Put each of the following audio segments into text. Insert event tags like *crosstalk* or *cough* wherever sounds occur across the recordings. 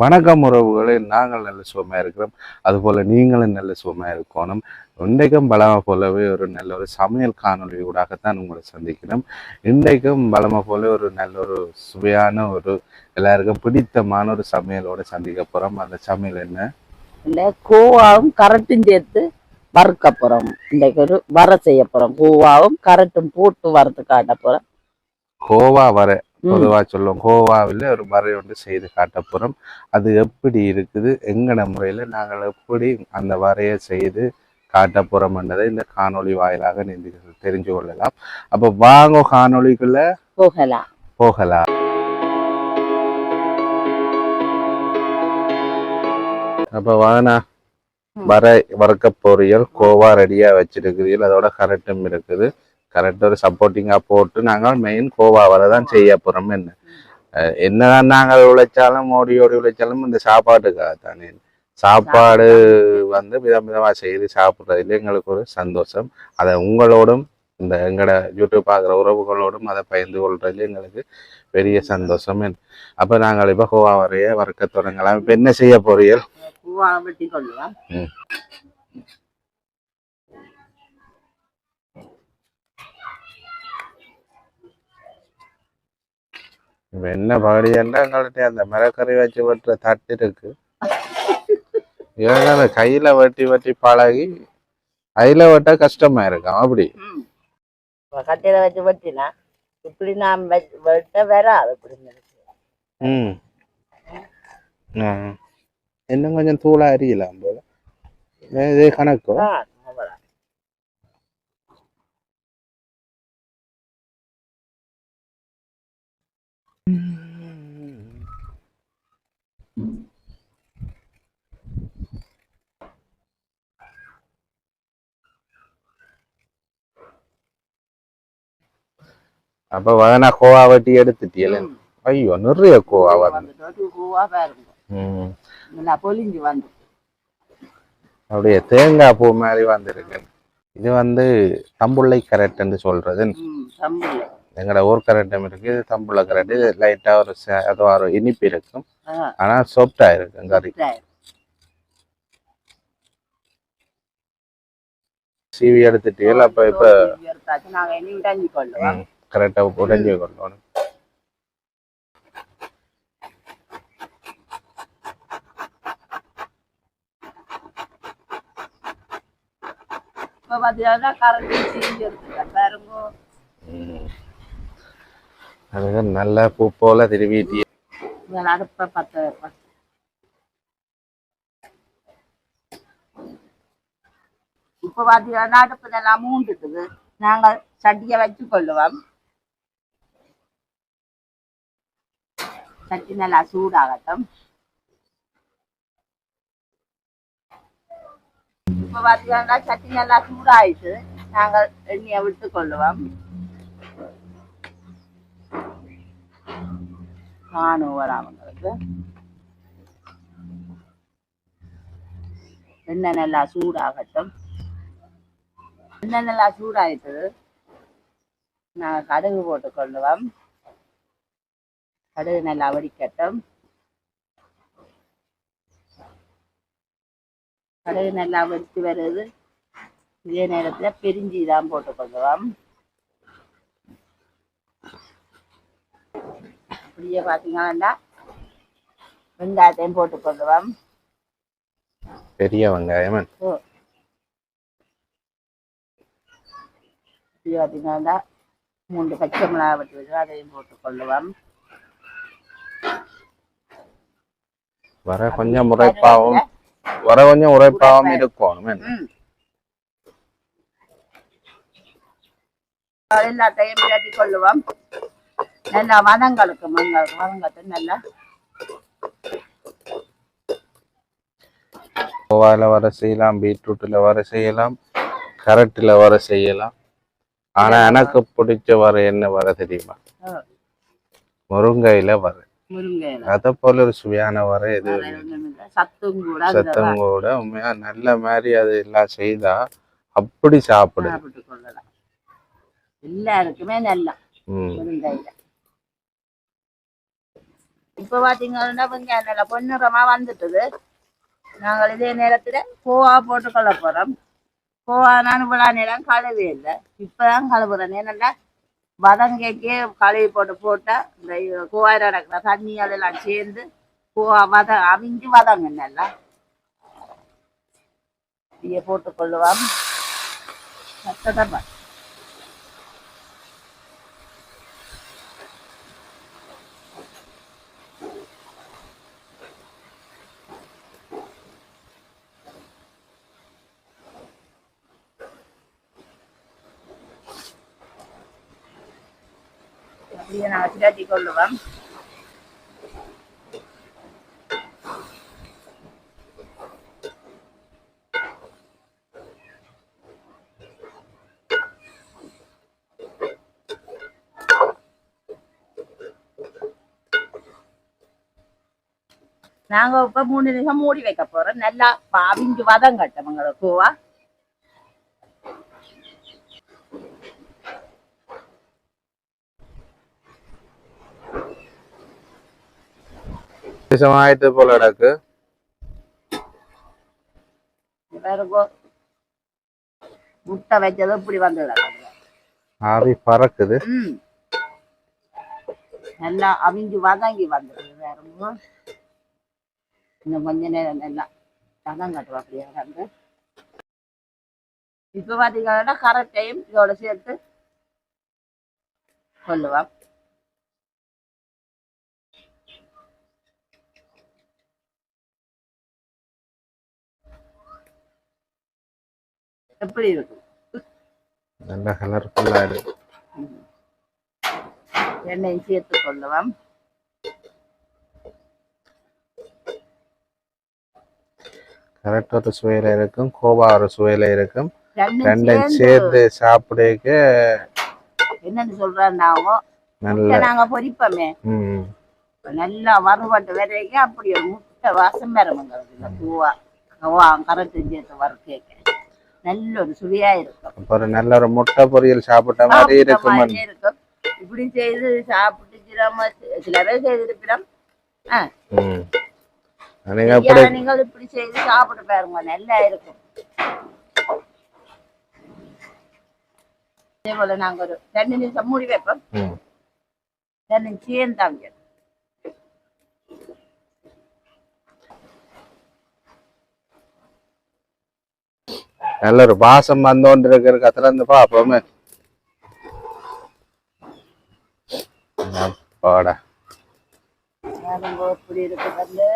வணக்கம் உறவுகளே நாங்கள் நல்ல சுகமாக இருக்கிறோம். அதுபோல் நீங்களும் நல்ல சுகமாக இருக்கணும். இன்றைக்கும் பலமா போலவே ஒரு நல்ல ஒரு சமையல் காணொளி ஊடாகத்தான் உங்களை சந்திக்கிறோம். இன்றைக்கும் பலமா போல ஒரு நல்ல ஒரு சுவையான ஒரு எல்லாருக்கும் பிடித்தமான ஒரு சமையலோட சந்திக்க போகிறோம் அந்த சமையல் என்ன? இந்த கூவாவும் கரட்டும் சேர்த்து வறுக்க போறோம். இன்றைக்கு ஒரு வர செய்ய போறோம். கூவாவும் கரட்டும் போட்டு வறுத்து காட்ட போறோம். கோவா வரை. பொதுவாக சொல்லுவோம். கோவாவில் ஒரு வரை ஒன்று செய்து காட்ட போகிறோம் அது எப்படி இருக்குது? எங்கன முறையில் நாங்கள் எப்படி அந்த வரையை செய்து காட்ட போகிறோம்ன்றதை இந்த காணொளி வாயிலாக நீங்கள் தெரிஞ்சு கொள்ளலாம். அப்போ வாங்க காணொளிக்குள்ள போகலாம். போகலாம். அப்போ வானா வரை வறுக்க பொரியல் கோவா ரெடியாக வச்சிருக்கிறீர்கள். அதோட கரெக்டும் இருக்குது. கரெக்ட் ஒரு சப்போர்ட்டிங்காக போட்டு நாங்கள் மெயின் கோவா வரை தான் செய்ய போகிறோம் என்ன? என்னதான் நாங்கள் உழைச்சாலும் ஓடி ஓடி உழைச்சாலும் இந்த சாப்பாட்டுக்காக தானே. சாப்பாடு வந்து விதம் விதமாக செய்து சாப்பிட்றதுல எங்களுக்கு ஒரு சந்தோஷம். அதை உங்களோடும் இந்த எங்களோட யூடியூப் பார்க்குற உறவுகளோடும் அதை பகிர்ந்து கொள்றதுல எங்களுக்கு பெரிய சந்தோஷம். அப்போ நாங்கள் இப்போ கோவா வரைய வறுக்க தொடங்கலாம் இப்போ என்ன செய்ய போறீர்கள்? என்ன பகடியன்னா எங்கள்கிட்ட அந்த மரக்கறி வச்சு வெட்டுற தட்டு இருக்கு. இவங்க கையில வெட்டி வெட்டி பழகி கையில வெட்ட கஷ்டமா இருக்கும் அப்படி. கட்டையில வச்சு வெட்டினா இப்படி நாம் வெட்ட வராது ம். இன்னும் கொஞ்சம் தூளா அறியலாம் போல. இதே கணக்கு? அப்ப வதனா கோவா வெட்டி எடுத்துட்டியல. ஐயோ நிறைய கோவா வந்து அப்படியே தேங்காய் பூ மாதிரி வந்திருக்கு. இது வந்து தம்புள்ளை கரெக்ட்னு சொல்றது. ம் தம்பில்லை எங்களோட ஊர் கரெக்டும் இருக்கு. இது தம்புள்ள கரெக்ட் இது லைட்டா ஒரு ச- அது ஒரு இனிப்பு இருக்கும். ஆனா சாஃப்டா இருக்கும் கறி. சீவி எடுத்துட்டீங்க அப்ப இப்ப எடுத்தாச்சு நாங்க இனி விடாஞ்சி கொள்ளுவோம் கரெக்டா உடஞ்சி கொள்ளணும் இப்ப பாத்தீங்கன்னா கரண்ட் சீஞ்சி எடுத்துட்டேன். பாருங்க. ம். அது நல்ல பூ போல இதில் அடுப்பை பற்ற வைப்பேன். இப்போ பார்த்தீங்கன்னா அடுப்பு நல்லா மூண்டுட்டுது நாங்கள் சட்டியை வச்சு கொள்ளுவோம். சட்டி நல்லா சூடாகட்டும். இப்போ பார்த்தீங்கன்னா சட்டி நல்லா சூடாயிட்டு நாங்கள் எண்ணெயை விட்டு கொள்ளுவோம். காணும் வராமங்களுக்கு எண்ணெய் நல்லா சூடாகட்டும். எண்ணெய் நல்லா சூடாயிட்டு நாங்கள் கடுகு போட்டு கொள்ளுவோம். கடுகு நல்லா வடிக்கட்டும் கடுகு நல்லா வெடித்து வருது இதே நேரத்தில் பிரிஞ்சி தான் போட்டு கொள்ளுவோம். அப்படியே பார்த்தீங்கன்னா வெங்காயத்தையும் போட்டு கொள்ளுவோம். பெரிய வெங்காயம். பார்த்தீங்கன்னா மூன்று பச்சை மிளகா வெட்டி வச்சு அதையும் போட்டு வர கொஞ்சம் உரைப்பாவும் வர கொஞ்சம் உரைப்பாவும் இருக்கணும் என்ன? ம். எல்லாத்தையும் விரட்டி கொள்ளுவோம் நல்லா வதங்களுக்கு மங்கள் வதங்கட்டு நல்லா கோவால வர செய்யலாம் பீட்ரூட்ல வர செய்யலாம் கரட்டில் வர செய்யலாம் ஆனா எனக்கு பிடிச்ச வர என்ன வர தெரியுமா முருங்கையில வர. அதை போல ஒரு சுவையான வர இது. சத்தும் கூட சத்தம் கூட உண்மையா நல்ல மாதிரி அது எல்லாம் செய்தா அப்படி சாப்பிடு எல்லாருக்குமே நல்லா இப்ப பாத்தீங்கன்னா வெங்காயம் நல்லா பொன்னிறமா வந்துட்டுது. நாங்கள் இதே நேரத்துல கோவா போட்டுக்கொள்ள போறோம். கோவா நான் விழா நேரம் கழுவே இல்லை. இப்பதான் கழுவுறேன். ஏன்னா வதங்கைக்கே கழுவி போட்டு போட்டா இந்த கோவாயில் நடக்கிற தண்ணியால் எல்லாம் சேர்ந்து கோவா வத அவிஞ்சு வதங்க நல்லா இதையே போட்டுக்கொள்ளுவோம். சத்ததப்பா அப்படியே நாங்கள் திரட்டி கொள்ளுவோம் நாங்க இப்ப மூணு நிமிஷம் மூடி வைக்க போறோம். நல்லா பாவிஞ்சு வதம் கட்டவங்களுக்கு போல எனக்கு பாருங்க முட்டை வச்சது இப்படி வந்துடுறாங்க ஆவி பறக்குது நல்லா அவிஞ்சு வதங்கி வந்துடுது வேற. இன்னும் கொஞ்ச நேரம் நல்லா வதம் கட்டுவோம் அப்படியே வந்து இப்ப பாத்தீங்கன்னா கரெக்ட் டைம் இதோட சேர்த்து சொல்லுவோம் எப்படி இருக்கும்? நல்ல கலர்ஃபுல்லா இருக்கு எண்ணெய் சேர்த்து கொள்ளுவோம். கரெக்ட் ஒரு சுவையில இருக்கும் கோவா ஒரு சுவையில இருக்கும். சேர்ந்து சேர்த்து சாப்பிடக்க என்னன்னு சொல்றாங்க நல்ல நாங்க பொரிப்போமே. நல்லா வறுபட்டு வரைக்கும் அப்படி ஒரு முட்டை வாசம் இந்த பூவா பூவா கரட்டு சேர்த்து வறுக்க நல்ல ஒரு சுவையா இருக்கும். அப்புறம் நல்ல ஒரு முட்டை பொரியல் சாப்பிட்ட மாதிரி இருக்கும் இருக்கும். இப்படி செய்து சாப்பிட்டு சில சில பேர் செய்திருக்கிறோம். நீங்கள் இப்படி செய்து சாப்பிட்டு பாருங்க நல்லா இருக்கும். அதே போல நாங்க ஒரு ரெண்டு நிமிஷம் மூடி வைப்போம். ரெண்டு சேர்ந்தாங்க நல்ல ஒரு வாசம் வந்தோண்டு இருக்கிற கத்துல இருந்து பாப்போமே. வந்து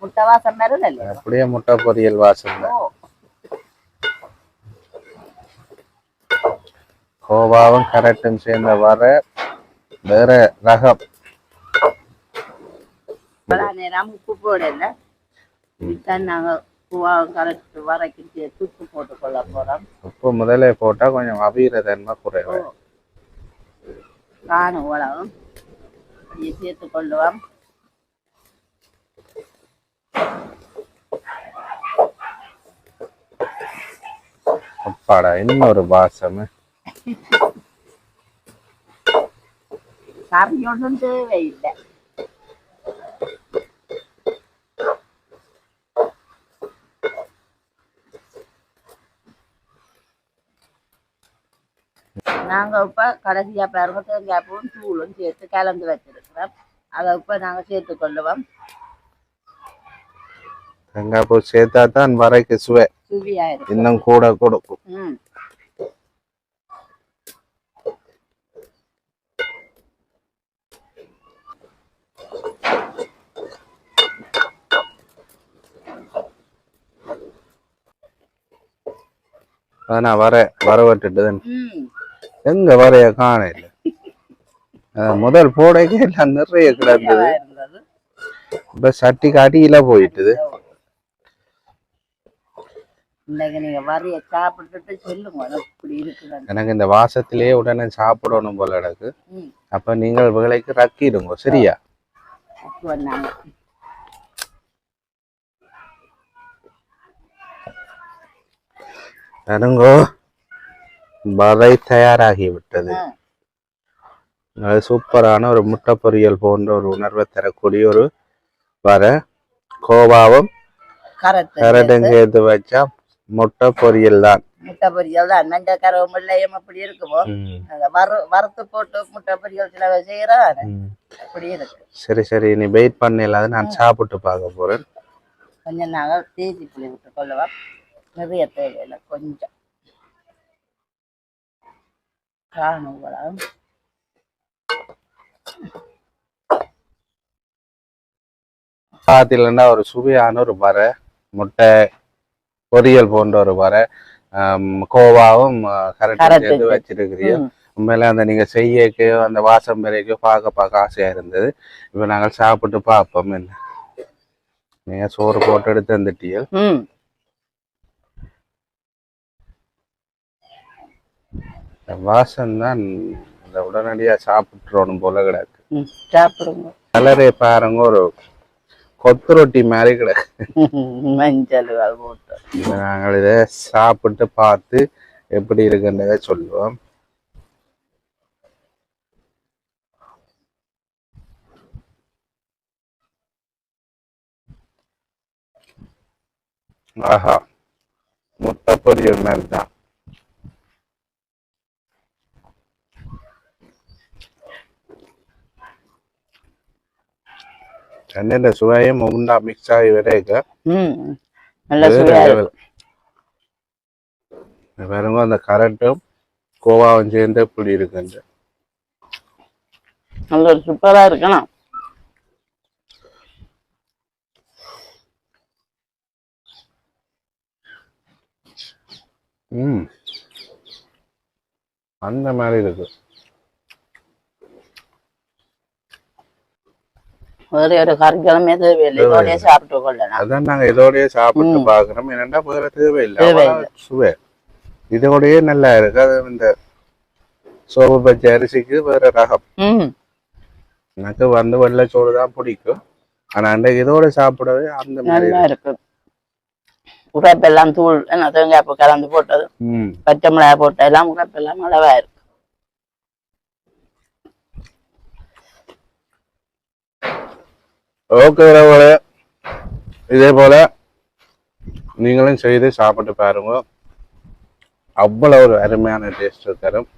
முட்டை வாசம் அப்படியே முட்டை பொரியல் வாசம் கோவாவும் கரெக்டும் சேர்ந்த வர வேற ரகம். நேரம் உப்பு போடல. இதுதான் கரெக்ட் வரைக்கும் சேர்த்து உப்பு போட்டு கொள்ள போறோம் உப்பு முதல்ல போட்டா கொஞ்சம் அபீர தன்மை குறைவு. காணும் அப்படியே சேர்த்து கொள்ளுவோம். அப்பாடா இன்னொரு வாசம் கறி ஒன்றும் தேவையில்லை. நாங்க இப்ப கடைசியா பாருங்க தேங்காய் பூவும் தூளும் சேர்த்து கலந்து வச்சிருக்கிறோம். அதை இப்ப நாங்க சேர்த்து கொள்ளுவோம். தேங்காய் பூ சேர்த்தா தான் வரைக்கு சுவை. சுவியா இருக்கும் இன்னும் கூட கொடுக்கும். ம். ஆனா வர வரவட்டுட்டு ம். எங்க வரைய காண இல்ல முதல் போடைக்கு எல்லாம் நிறைய கிடந்தது. இப்ப சட்டி காட்டியில போயிட்டுது. எனக்கு இந்த வாசத்திலேயே உடனே சாப்பிடணும் போல எனக்கு அப்ப நீங்கள் விலைக்கு ரக்கிடுங்க சரியா? அப்போ வந்தாங்க தருங்கோ வரை தயாராகி விட்டது ஆ. அது சூப்பரான ஒரு முட்டை பொரியல் போன்ற ஒரு உணர்வை தரக்கூடிய ஒரு வர கோவாவும் கரெக்ட் கரட்டும் சேர்த்து வச்சா முட்டை பொரியல் தான். முட்டை பொரியல் தான். மஞ்சள் கரவும் வெள்ளையும் அப்படி இருக்குமோ? வறுத்து போட்டு முட்டை பொரியல் சில செய்யறான். அப்படி இருக்கு. சரி சரி. நீ வெயிட் பண்ணல நான் சாப்பிட்டு பார்க்க போறேன். கொஞ்சம் நாங்கள் தேதி புளி விட்டு கொள்ளவா? நிறைய தேவையில்லை. கொஞ்சம். காணும் பழம் பார்த்தீங்கன்னா ஒரு சுவையான ஒரு வரை முட்டை பொரியல் போன்ற ஒரு வரை கோவாவும் கரெக்டாக. சேர்த்து வச்சிருக்கிறீங்க. உண்மையில அந்த நீங்க செய்யக்கோ அந்த வாசம் வரைக்கோ பார்க்க பார்க்க ஆசையா இருந்தது. இப்போ நாங்கள் சாப்பிட்டு பார்ப்போம் என்ன. நீங்க சோறு போட்டு எடுத்து வந்துட்டீங்க ம் இந்த வாசம் தான் இந்த உடனடியா சாப்பிட்டுறோம் போல கிடக்கு. ம் சாப்பிடுங்க. கலரே பாருங்க ஒரு கொத்து ரொட்டி மாதிரி கிடக்கு. *laughs* மஞ்சள் போட்டு. நாங்கள் இதை சாப்பிட்டு பார்த்து எப்படி இருக்குன்றதை சொல்லுவோம். ஆஹா முட்டை பொரியல் மாதிரி தான். சென்னையில சுவையும் உண்டா மிக்ஸ் ஆகி வரைக்க ம் நல்ல வேற சுவையா level. இந்த பாருங்க அந்த கரண்ட்டும் கோவாவும் சேர்ந்து இப்படி இருக்குங்க நல்ல ஒரு சூப்பரா இருக்கணும் ம் அந்த மாதிரி இருக்கு வேற ஒரு கறிக்கிழமே தேவையில்லை. இதோடய சாப்பிட்டு கொள்ளலாம். அதான் நாங்க இதோடய சாப்பிட்டு பாக்குறோம் என்னன்னா வேற தேவையில்லை. சுவை. இதோடயே நல்லா இருக்கு. அது இந்த சோப்பு பச்சை அரிசிக்கு வேற ரகம். எனக்கு வந்து வெள்ளை சோறு தான் பிடிக்கும். ஆனா அன்றைக்கு இதோட சாப்பிடவே அந்த மாதிரி நல்லா இருக்கு. உரைப்பெல்லாம் தூள் என்ன தேங்காய் கலந்து போட்டது. பச்சை மிளகாய் போட்ட எல்லாம் உரைப்பெல்லாம் அளவா இருக்கு. ஓகே உறவுகளே. இதே போல நீங்களும் செய்து சாப்பிட்டு பாருங்க. அவ்வளோ ஒரு அருமையான டேஸ்ட் தரும்.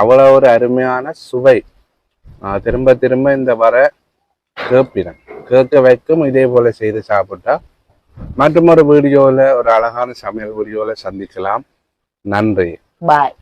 அவ்வளோ ஒரு அருமையான சுவை. நான் திரும்ப திரும்ப இந்த வர கேட்பினேன் கேட்க வைக்கும் இதே போல செய்து சாப்பிட்டா மற்றும் ஒரு வீடியோவில் ஒரு அழகான சமையல் வீடியோவில் சந்திக்கலாம். நன்றி. பாய்